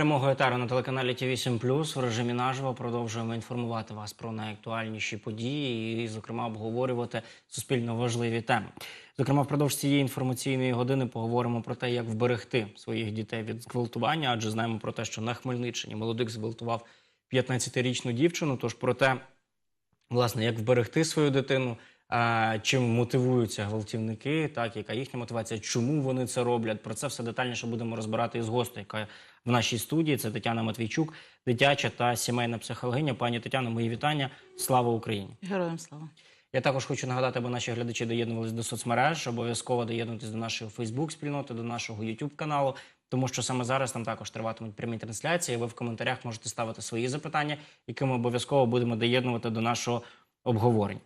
прямого етеру на телеканалі ТВ 7 в режимі наживо продовжуємо інформувати вас про найактуальніші події і, зокрема, обговорювати суспільно важливі теми. Зокрема, впродовж цієї інформаційної години поговоримо про те, як вберегти своїх дітей від зґвалтування, адже знаємо про те, що на Хмельниччині молодик зґвалтував 15-річну дівчину. Тож про те, власне, як вберегти свою дитину, чим мотивуються гвалтівники, так яка їхня мотивація, чому вони це роблять. Про це все детальніше будемо розбирати із гостею, яка в нашій студії. Це Тетяна Матвійчук, дитяча та сімейна психологиня. Пані Тетяно, мої вітання. Слава Україні! Героям слава. Я також хочу нагадати, аби наші глядачі доєднувалися до соцмереж. Обов'язково доєднуйтесь до нашої Фейсбук-спільноти, до нашого youtube каналу, тому що саме зараз там також триватимуть прямі трансляції. Ви в коментарях можете ставити свої запитання, які ми обов'язково будемо доєднувати до нашого обговорення.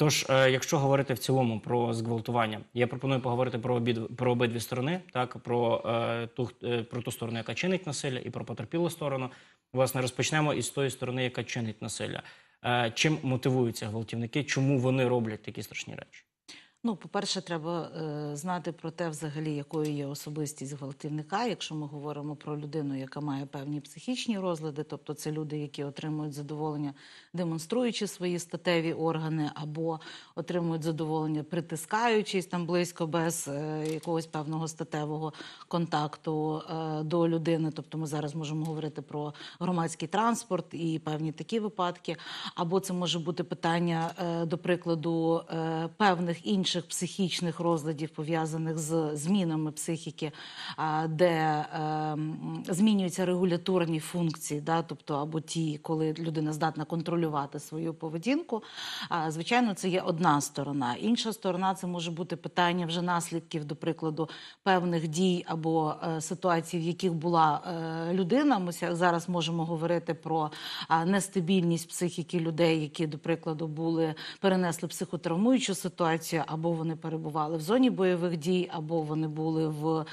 Тож, е, якщо говорити в цілому про зґвалтування, я пропоную поговорити про обід про обидві сторони, так про е, ту е, про ту сторону, яка чинить насилля, і про потерпілу сторону. Власне, розпочнемо із тої сторони, яка чинить насилля. Е, чим мотивуються гвалтівники? Чому вони роблять такі страшні речі? Ну, по-перше, треба е, знати про те, взагалі, якою є особистість гвалтівника. Якщо ми говоримо про людину, яка має певні психічні розлади, тобто це люди, які отримують задоволення, демонструючи свої статеві органи, або отримують задоволення, притискаючись там близько без е, якогось певного статевого контакту е, до людини. Тобто, ми зараз можемо говорити про громадський транспорт і певні такі випадки, або це може бути питання, е, до прикладу, е, певних інших психічних розладів, пов'язаних з змінами психіки, де е, змінюються регуляторні функції, да, тобто або ті, коли людина здатна контролювати свою поведінку. Звичайно, це є одна сторона. Інша сторона це може бути питання вже наслідків, до прикладу, певних дій або е, ситуацій, в яких була е, людина. Ми зараз можемо говорити про нестабільність психіки людей, які, до прикладу, були перенесли психотравмуючу ситуацію, або вони перебували в зоні бойових дій, або вони були в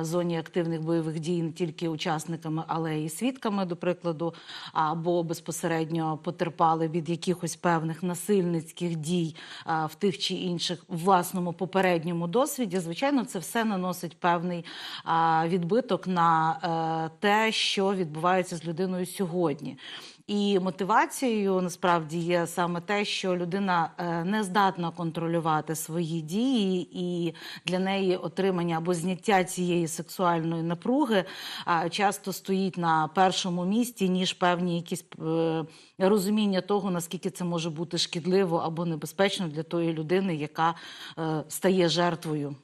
зоні активних бойових дій не тільки учасниками, але і свідками, до прикладу, або безпосередньо потерпали від якихось певних насильницьких дій в тих чи інших власному попередньому досвіді. Звичайно, це все наносить певний відбиток на е, те, що відбувається з людиною сьогодні. І мотивацією насправді є саме те, що людина е, не здатна контролювати свої дії, і для неї отримання або зняття цієї сексуальної напруги часто стоїть на першому місці, ніж певні якісь е, розуміння того, наскільки це може бути шкідливо або небезпечно для тої людини, яка е, стає жертвою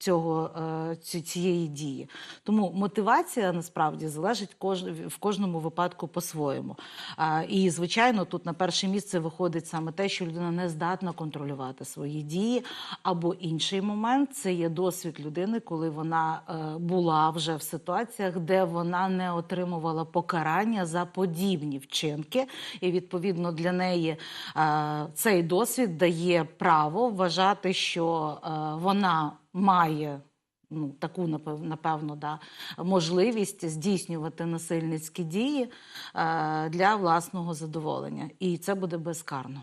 цього е, цієї дії. Тому мотивація насправді залежить в кожному випадку по-своєму. І звичайно, тут на перше місце виходить саме те, що людина не здатна контролювати свої дії. Або інший момент це є досвід людини, коли вона е, була вже в ситуаціях, де вона не отримувала покарання за подібні вчинки, і відповідно для неї е, цей досвід дає право вважати, що вона має. Ну, таку напев- напевно, да, можливість здійснювати насильницькі дії е, для власного задоволення, і це буде безкарно.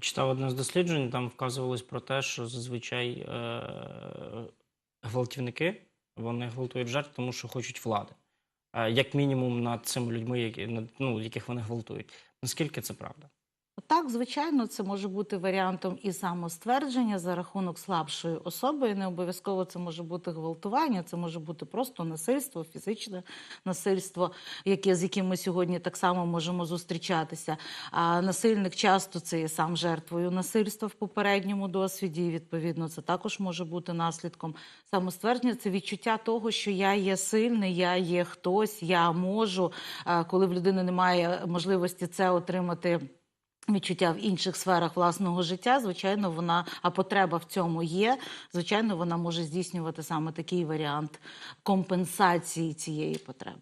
Читав одне з досліджень, там вказувалось про те, що зазвичай е- гвалтівники вони гвалтують жертв, тому що хочуть влади. Е, як мінімум над цими людьми, які, над, ну, яких вони гвалтують. Наскільки це правда? Так, звичайно, це може бути варіантом і самоствердження за рахунок слабшої особи. І не обов'язково це може бути гвалтування, це може бути просто насильство, фізичне насильство, яке з яким ми сьогодні так само можемо зустрічатися. А насильник часто це є сам жертвою насильства в попередньому досвіді. І відповідно це також може бути наслідком. Самоствердження це відчуття того, що я є сильний, я є хтось, я можу. Коли в людини немає можливості це отримати відчуття в інших сферах власного життя, звичайно, вона, а потреба в цьому є. Звичайно, вона може здійснювати саме такий варіант компенсації цієї потреби.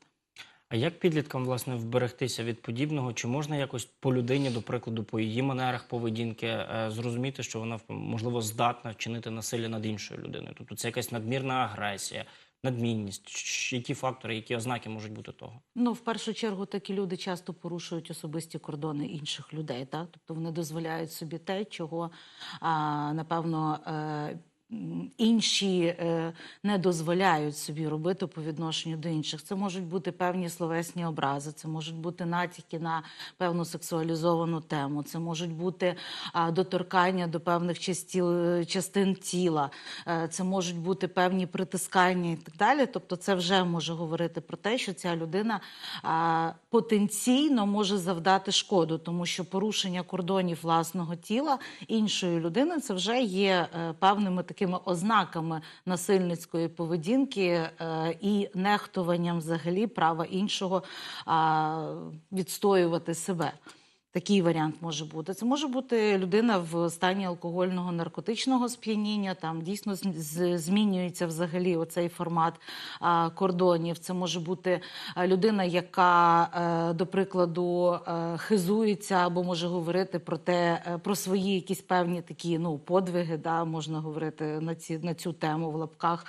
А як підліткам власне вберегтися від подібного? Чи можна якось по людині, до прикладу, по її манерах поведінки, е, зрозуміти, що вона можливо здатна вчинити насилля над іншою людиною? Тобто це якась надмірна агресія, надмінність, які фактори, які ознаки можуть бути того? Ну, в першу чергу, такі люди часто порушують особисті кордони інших людей. Так? Тобто вони дозволяють собі те, чого, а, напевно, е, інші е, не дозволяють собі робити по відношенню до інших. Це можуть бути певні словесні образи, це можуть бути натяки на певну сексуалізовану тему, це можуть бути доторкання до певних частіл, частин тіла, е, це можуть бути певні притискання і так далі. Тобто, це вже може говорити про те, що ця людина потенційно може завдати шкоду, тому що порушення кордонів власного тіла іншої людини це вже є е, певними такими ознаками насильницької поведінки е, і нехтуванням взагалі права іншого відстоювати себе. Такий варіант може бути. Це може бути людина в стані алкогольного наркотичного сп'яніння. Там дійсно змінюється взагалі оцей формат кордонів. Це може бути людина, яка, е, до прикладу, е, хизується або може говорити про те, е, про свої якісь певні такі ну подвиги. Да, можна говорити на ці на цю тему в лапках.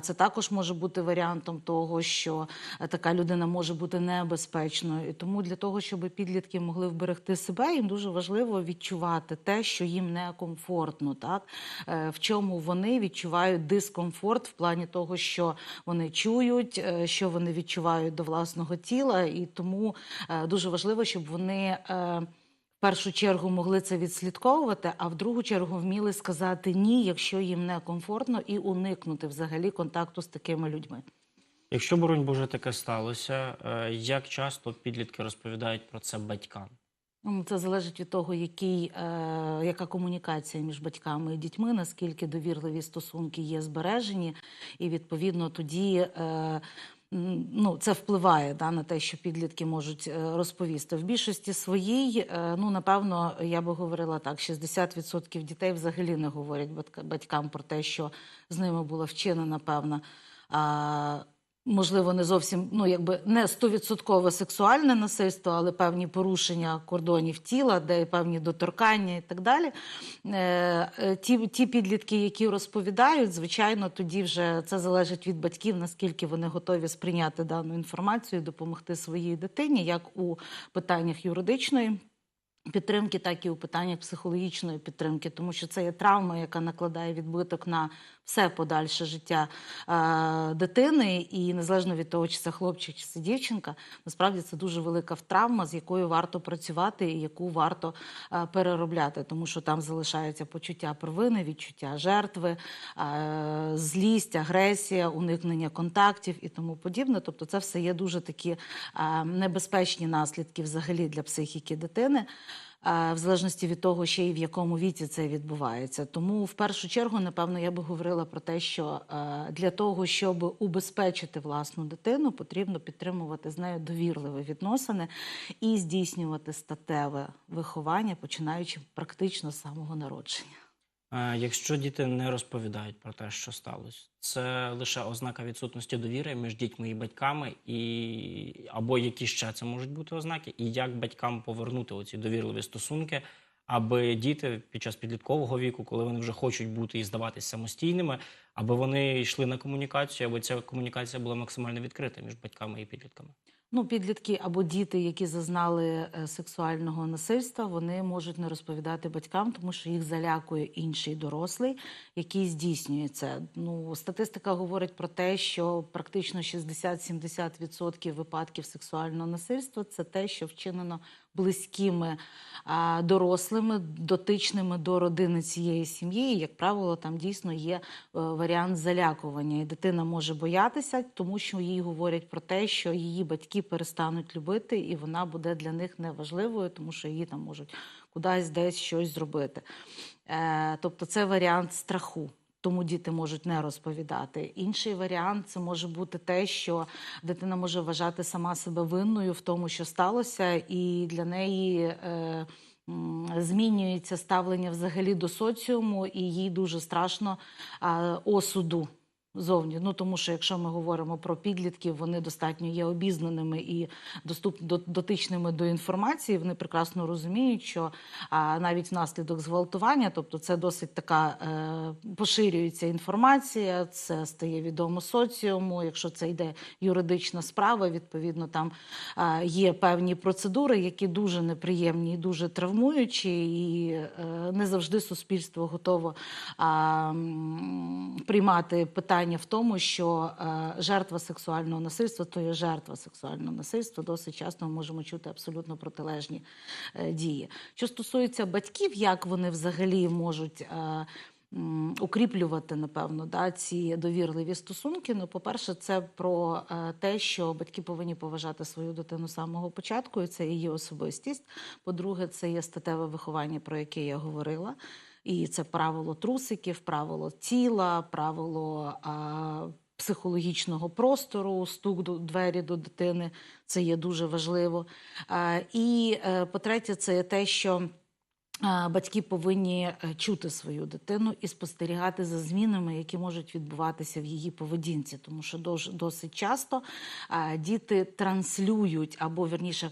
Це також може бути варіантом того, що така людина може бути небезпечною. І тому для того, щоб підлітки могли вберегти себе, їм дуже важливо відчувати те, що їм некомфортно, так Е, в чому вони відчувають дискомфорт в плані того, що вони чують, е, що вони відчувають до власного тіла, і тому е, дуже важливо, щоб вони. в першу чергу могли це відслідковувати, а в другу чергу вміли сказати ні, якщо їм некомфортно, і уникнути взагалі контакту з такими людьми. Якщо, боронь Боже, таке сталося, як часто підлітки розповідають про це батькам? Ну, Це залежить від того, який, е, яка комунікація між батьками і дітьми, наскільки довірливі стосунки є збережені, і відповідно тоді. Е, Ну, це впливає да, на те, що підлітки можуть е, розповісти. В більшості своїй, е, ну напевно, я би говорила так: 60% дітей взагалі не говорять батька- батькам про те, що з ними була вчинена певна. Можливо, не зовсім ну якби не стовідсоткове сексуальне насильство, але певні порушення кордонів тіла, де певні доторкання і так далі. Е, е, Ті, ті підлітки, які розповідають, звичайно, тоді вже це залежить від батьків, наскільки вони готові сприйняти дану інформацію, допомогти своїй дитині, як у питаннях юридичної. Підтримки, так і у питаннях психологічної підтримки, тому що це є травма, яка накладає відбиток на все подальше життя е, дитини, і незалежно від того, чи це хлопчик, чи це дівчинка, насправді це дуже велика травма, з якою варто працювати і яку варто е, переробляти, тому що там залишається почуття провини, відчуття жертви, е, злість, агресія, уникнення контактів і тому подібне. Тобто, це все є дуже такі е, небезпечні наслідки взагалі для психіки дитини. Е, В залежності від того, ще й в якому віці це відбувається. Тому в першу чергу, напевно, я би говорила про те, що е, для того, щоб убезпечити власну дитину, потрібно підтримувати з нею довірливі відносини і здійснювати статеве виховання, починаючи практично з самого народження. Якщо діти не розповідають про те, що сталося, це лише ознака відсутності довіри між дітьми і батьками, і або які ще це можуть бути ознаки, і як батькам повернути оці довірливі стосунки, аби діти під час підліткового віку, коли вони вже хочуть бути і здаватись самостійними, аби вони йшли на комунікацію, аби ця комунікація була максимально відкрита між батьками і підлітками. Ну, підлітки або діти, які зазнали е, сексуального насильства, вони можуть не розповідати батькам, тому що їх залякує інший дорослий, який здійснює це. Ну, статистика говорить про те, що практично 60-70% випадків сексуального насильства це те, що вчинено близькими дорослими, дотичними до родини цієї сім'ї. І, як правило, там дійсно є е, варіант залякування. І дитина може боятися, тому що їй говорять про те, що її батьки перестануть любити, і вона буде для них неважливою, тому що її там можуть кудись десь щось зробити. Е, тобто, це варіант страху. Тому діти можуть не розповідати. Інший варіант це може бути те, що дитина може вважати сама себе винною в тому, що сталося, і для неї е, змінюється ставлення взагалі до соціуму, і їй дуже страшно а, осуду Зовні, ну тому що якщо ми говоримо про підлітків, вони достатньо є обізнаними і доступ дотичними до інформації. Вони прекрасно розуміють, що а, навіть внаслідок зґвалтування, тобто це досить така е, поширюється інформація, це стає відомо соціуму. Якщо це йде юридична справа, відповідно там е, є певні процедури, які дуже неприємні і дуже травмуючі, і е, не завжди суспільство готово м, приймати питання в тому, що е, жертва сексуального насильства то є жертва сексуального насильства. Досить часто ми можемо чути абсолютно протилежні е, дії. Що стосується батьків, як вони взагалі можуть. е, Укріплювати, напевно, да, ці довірливі стосунки. Ну, по-перше, це про те, що батьки повинні поважати свою дитину з самого початку, і це її особистість. По-друге, це є статеве виховання, про яке я говорила. І це правило трусиків, правило тіла, правило а, психологічного простору, стук до двері до дитини. Це є дуже важливо. А, і е, по-третє, це те, що. Батьки повинні е, чути свою дитину і спостерігати за змінами, які можуть відбуватися в її поведінці, тому що досить часто діти транслюють або вірніше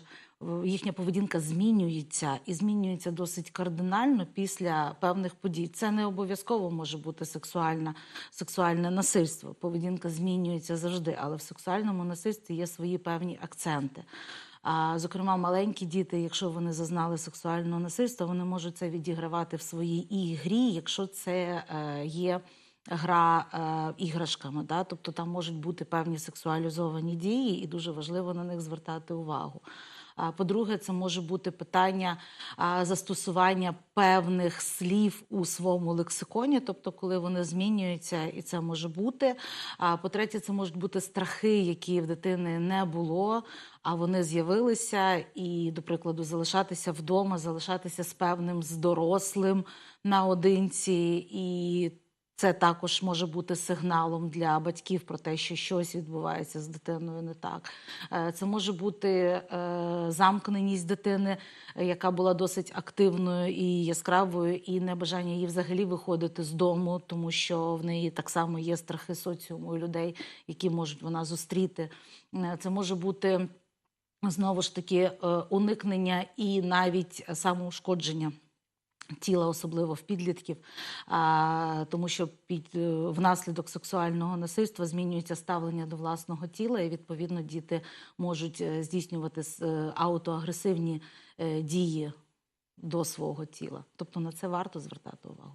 їхня поведінка змінюється і змінюється досить кардинально після певних подій. Це не обов'язково може бути сексуальна, сексуальне насильство. Поведінка змінюється завжди, але в сексуальному насильстві є свої певні акценти. А, зокрема, маленькі діти, якщо вони зазнали сексуального насильства, вони можуть це відігравати в своїй ігрі, якщо це е, є гра е, іграшками. Да? Тобто там можуть бути певні сексуалізовані дії, і дуже важливо на них звертати увагу. По-друге, це може бути питання застосування певних слів у своєму лексиконі, тобто, коли вони змінюються, і це може бути. По-третє, це можуть бути страхи, які в дитини не було, а вони з'явилися, і, до прикладу, залишатися вдома, залишатися з певним з дорослим наодинці і. Це також може бути сигналом для батьків про те, що щось відбувається з дитиною не так. Е, Це може бути е, замкненість дитини, яка була досить активною і яскравою, і небажання її взагалі виходити з дому, тому що в неї так само є страхи соціуму і людей, які можуть вона зустріти. Е, Це може бути знову ж таки уникнення і навіть самоушкодження тіла, особливо в підлітків, а, тому що під е, внаслідок сексуального насильства змінюється ставлення до власного тіла, і відповідно діти можуть е, здійснювати е, аутоагресивні дії до свого тіла. Тобто на це варто звертати увагу.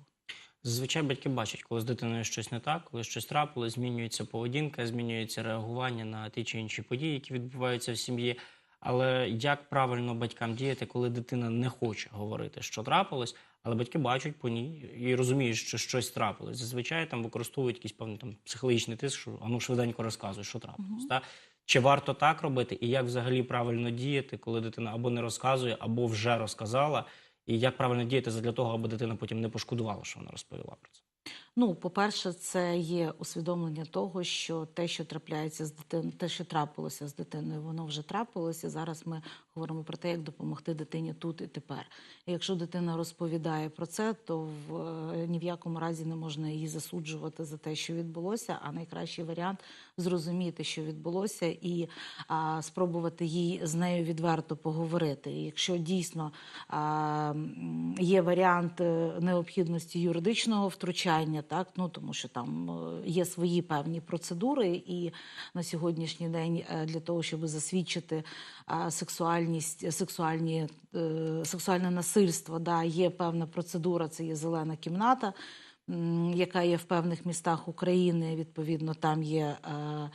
Зазвичай батьки бачать, коли з дитиною щось не так, коли щось трапилось, змінюється поведінка, змінюється реагування на ті чи інші події, які відбуваються в сім'ї. Але як правильно батькам діяти, коли дитина не хоче говорити, що трапилось, але батьки бачать по ній і розуміють, що щось трапилось. Зазвичай там використовують якийсь певний там психологічний тиск, що ану швиденько розказуй, що трапилось. Та? Чи варто так робити, і як взагалі правильно діяти, коли дитина або не розказує, або вже розказала, і як правильно діяти для того, аби дитина потім не пошкодувала, що вона розповіла про це? Ну, по-перше, це є усвідомлення того, що те, що трапляється з дитиною, те, що трапилося з дитиною, воно вже трапилося. Зараз ми говоримо про те, як допомогти дитині тут і тепер. І якщо дитина розповідає про це, то в, е, ні в якому разі не можна її засуджувати за те, що відбулося. А найкращий варіант зрозуміти, що відбулося, і а, спробувати їй з нею відверто поговорити. І якщо дійсно а, є варіант е, необхідності юридичного втручання, так ну тому що там е, є свої певні процедури, і на сьогоднішній день е, для того, щоб засвідчити сексуальність, сексуальні, е, сексуальне насильство, да, є певна процедура, це є зелена кімната яка є в певних містах України. Відповідно, там є е,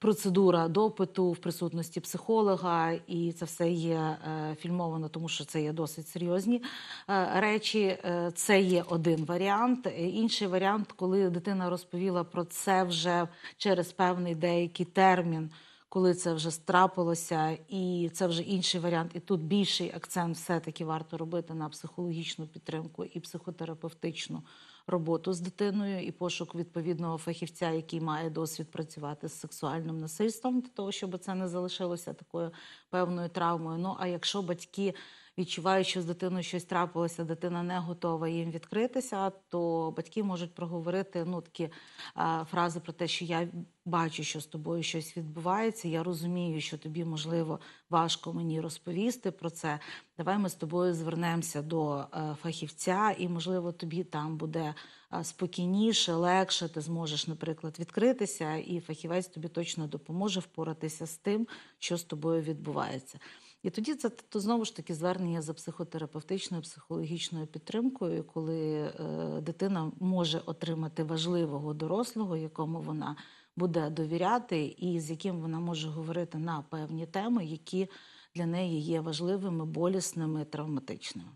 процедура допиту в присутності психолога, і це все є е, фільмовано, тому що це є досить серйозні е, речі. Е, Це є один варіант. Інший варіант, коли дитина розповіла про це вже через певний деякий термін. Коли це вже страпилося, і це вже інший варіант, і тут більший акцент все-таки варто робити на психологічну підтримку і психотерапевтичну роботу з дитиною, і пошук відповідного фахівця, який має досвід працювати з сексуальним насильством, для того, щоб це не залишилося такою певною травмою. Ну а якщо батьки відчувають, що з дитиною щось трапилося, дитина не готова їм відкритися, то батьки можуть проговорити ну, такі а, фрази про те, що я бачу, що з тобою щось відбувається. Я розумію, що тобі можливо важко мені розповісти про це. Давай ми з тобою звернемося до е, фахівця, і можливо тобі там буде спокійніше, легше. Ти зможеш, наприклад, відкритися, і фахівець тобі точно допоможе впоратися з тим, що з тобою відбувається. І тоді це то знову ж таки звернення за психотерапевтичною, психологічною підтримкою, коли е, дитина може отримати важливого дорослого, якому вона буде довіряти, і з яким вона може говорити на певні теми, які для неї є важливими, болісними, травматичними.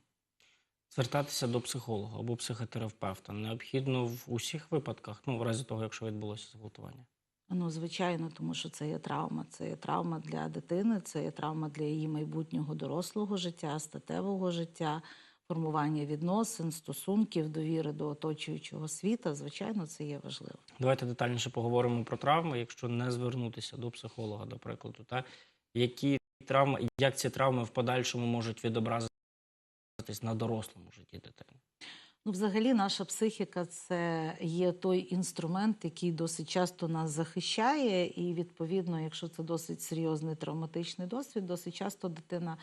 Звертатися до психолога або психотерапевта необхідно в усіх випадках, ну в разі того, якщо відбулося зґвалтування. Ну, звичайно, тому що це є травма. Це є травма для дитини, це є травма для її майбутнього дорослого життя, статевого життя, формування відносин, стосунків, довіри до оточуючого світа. Звичайно, це є важливо. Давайте детальніше поговоримо про травми, якщо не звернутися до психолога, до прикладу, та які травми, як ці травми в подальшому можуть відобразитись на дорослому житті дитини. Ну, взагалі, наша психіка це є той інструмент, який досить часто нас захищає, і відповідно, якщо це досить серйозний травматичний досвід, досить часто дитина.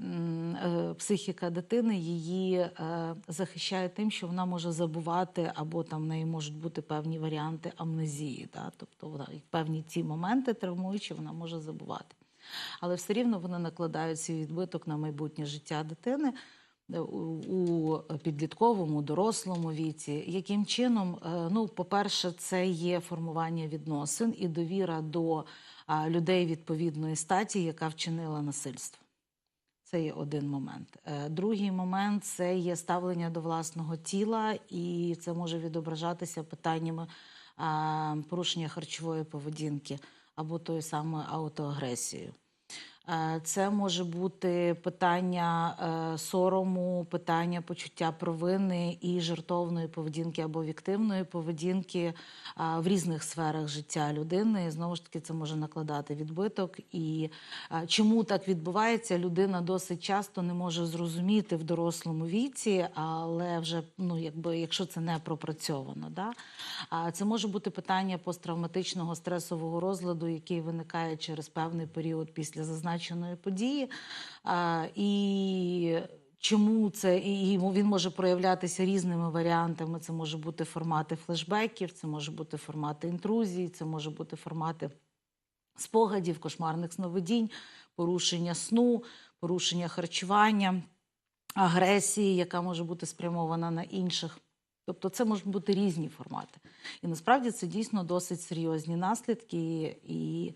е, Психіка дитини її е, захищає тим, що вона може забувати, або там в неї можуть бути певні варіанти амнезії. Да? Тобто вона певні ці моменти травмуючі, вона може забувати. Але все рівно вони накладають свій відбиток на майбутнє життя дитини у у підлітковому, дорослому віці. Яким чином? Е, Ну, по-перше, це є формування відносин і довіра до людей відповідної статі, яка вчинила насильство. Це є один момент. Е, Другий момент це є ставлення до власного тіла, і це може відображатися питаннями порушення харчової поведінки або тою самою аутоагресією. Е, Це може бути питання е, сорому, питання почуття провини і жертовної поведінки або віктивної поведінки в різних сферах життя людини. І знову ж таки, це може накладати відбиток. І чому так відбувається, людина досить часто не може зрозуміти в дорослому віці, але вже ну, якби якщо це не пропрацьовано. Да? Це може бути питання посттравматичного стресового розладу, який виникає через певний період після зазначеної події. І Чому це і він може проявлятися різними варіантами? Це може бути формати флешбеків, це може бути формати інтрузії, це може бути формати спогадів, кошмарних сновидінь, порушення сну, порушення харчування, агресії, яка може бути спрямована на інших. Тобто це можуть бути різні формати. І насправді це дійсно досить серйозні наслідки, і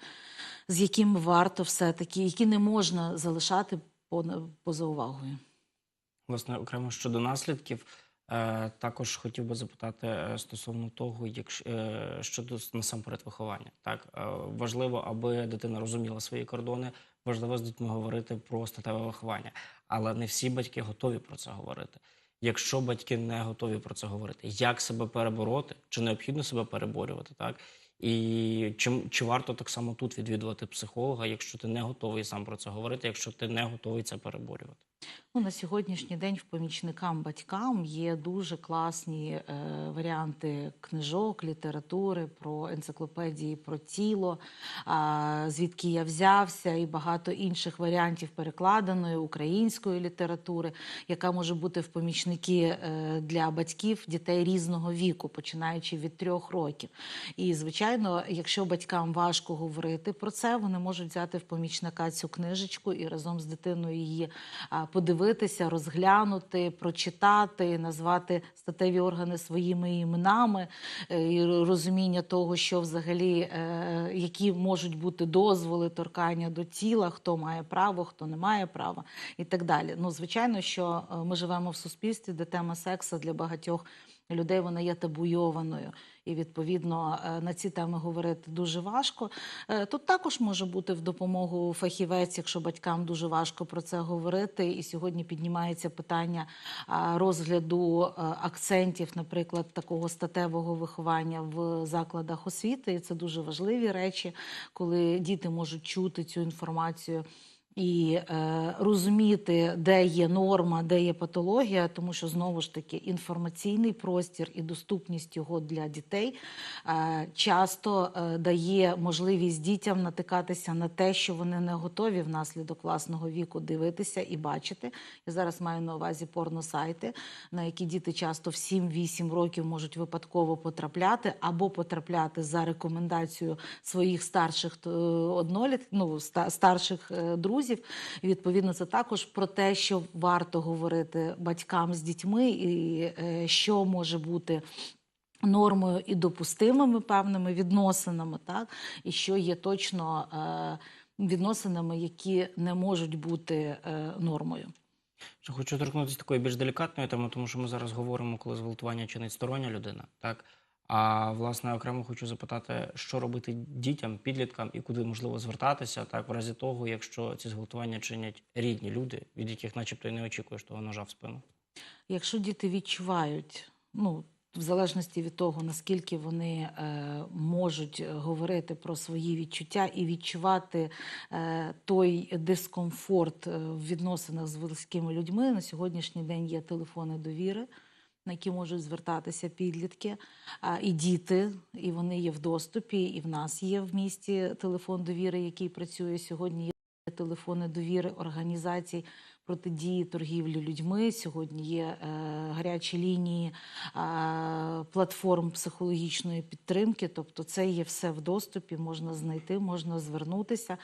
з якими варто все-таки, які не можна залишати по- поза увагою. Власне, окремо щодо наслідків, е, також хотів би запитати е, стосовно того, якщо е, щодо насамперед виховання. Так важливо, аби дитина розуміла свої кордони. Важливо з дітьми говорити про статеве виховання, але не всі батьки готові про це говорити. Якщо батьки не готові про це говорити, як себе перебороти, чи необхідно себе переборювати, так? І чи, чи варто так само тут відвідувати психолога, якщо ти не готовий сам про це говорити, якщо ти не готовий це переборювати? Ну, на сьогоднішній день в помічникам батькам є дуже класні е, варіанти книжок, літератури про енциклопедії про тіло, а, звідки я взявся, і багато інших варіантів перекладеної української літератури, яка може бути в помічники е, для батьків дітей різного віку, починаючи від трьох років. І звичайно, якщо батькам важко говорити про це, вони можуть взяти в помічника цю книжечку і разом з дитиною її а, подивитися, розглянути, прочитати, назвати статеві органи своїми іменами, е, і розуміння того, що взагалі е, які можуть бути дозволи торкання до тіла, хто має право, хто не має права, і так далі. Ну, звичайно, що е, ми живемо в суспільстві, де тема сексу для багатьох людей вона є табуйованою. І відповідно е, на ці теми говорити дуже важко. Е, Тут також може бути в допомогу фахівець, якщо батькам дуже важко про це говорити. І сьогодні піднімається питання розгляду е, акцентів, наприклад, такого статевого виховання в закладах освіти. І це дуже важливі речі, коли діти можуть чути цю інформацію і е, розуміти, де є норма, де є патологія, тому що знову ж таки інформаційний простір і доступність його для дітей е, часто е, дає можливість дітям натикатися на те, що вони не готові внаслідок власного віку дивитися і бачити. Я зараз маю на увазі порносайти, на які діти часто в 7-8 років можуть випадково потрапляти або потрапляти за рекомендацією своїх старших е, одноліт, ну, ста- старших е, друзів. І відповідно це також про те, що варто говорити батькам з дітьми, і е, що може бути. Нормою і допустимими певними відносинами, так і що є точно е, відносинами, які не можуть бути е, нормою. Ще хочу торкнутися такої більш делікатної теми, тому що ми зараз говоримо, коли зґвалтування чинить стороння людина, так? А власне окремо хочу запитати, що робити дітям, підліткам і куди можливо звертатися, так, в разі того, якщо ці зґвалтування чинять рідні люди, від яких, начебто, і не очікуєш того ножа в спину. Якщо діти відчувають, ну в залежності від того, наскільки вони е, можуть говорити про свої відчуття і відчувати е, той дискомфорт е, в відносинах з близькими людьми, на сьогоднішній день є телефони довіри. На які можуть звертатися підлітки а, і діти, і вони є в доступі. І в нас є в місті телефон довіри, який працює сьогодні. Є телефони довіри організацій протидії торгівлі людьми. Сьогодні є е, гарячі лінії платформ психологічної підтримки. Тобто, це є все в доступі, можна знайти, можна звернутися.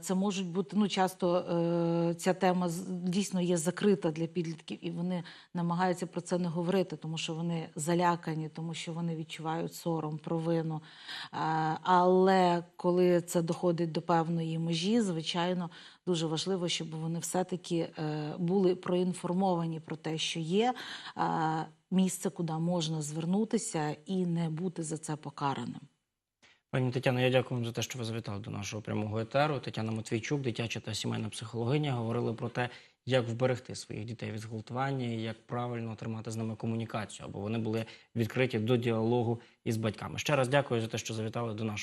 Це можуть бути ну часто е, ця тема дійсно є закрита для підлітків, і вони намагаються про це не говорити, тому що вони залякані, тому що вони відчувають сором, провину. Але коли це доходить до певної межі, звичайно, дуже важливо, щоб вони все-таки е, були проінформовані про те, що є е, місце, куди можна звернутися і не бути за це покараним. Пані Тетяно, я дякую вам за те, що ви завітали до нашого прямого етеру. Тетяна Матвійчук, дитяча та сімейна психологиня, говорили про те, як вберегти своїх дітей від зґвалтування як правильно тримати з ними комунікацію, аби вони були відкриті до діалогу із батьками. Ще раз дякую за те, що завітали до нашого.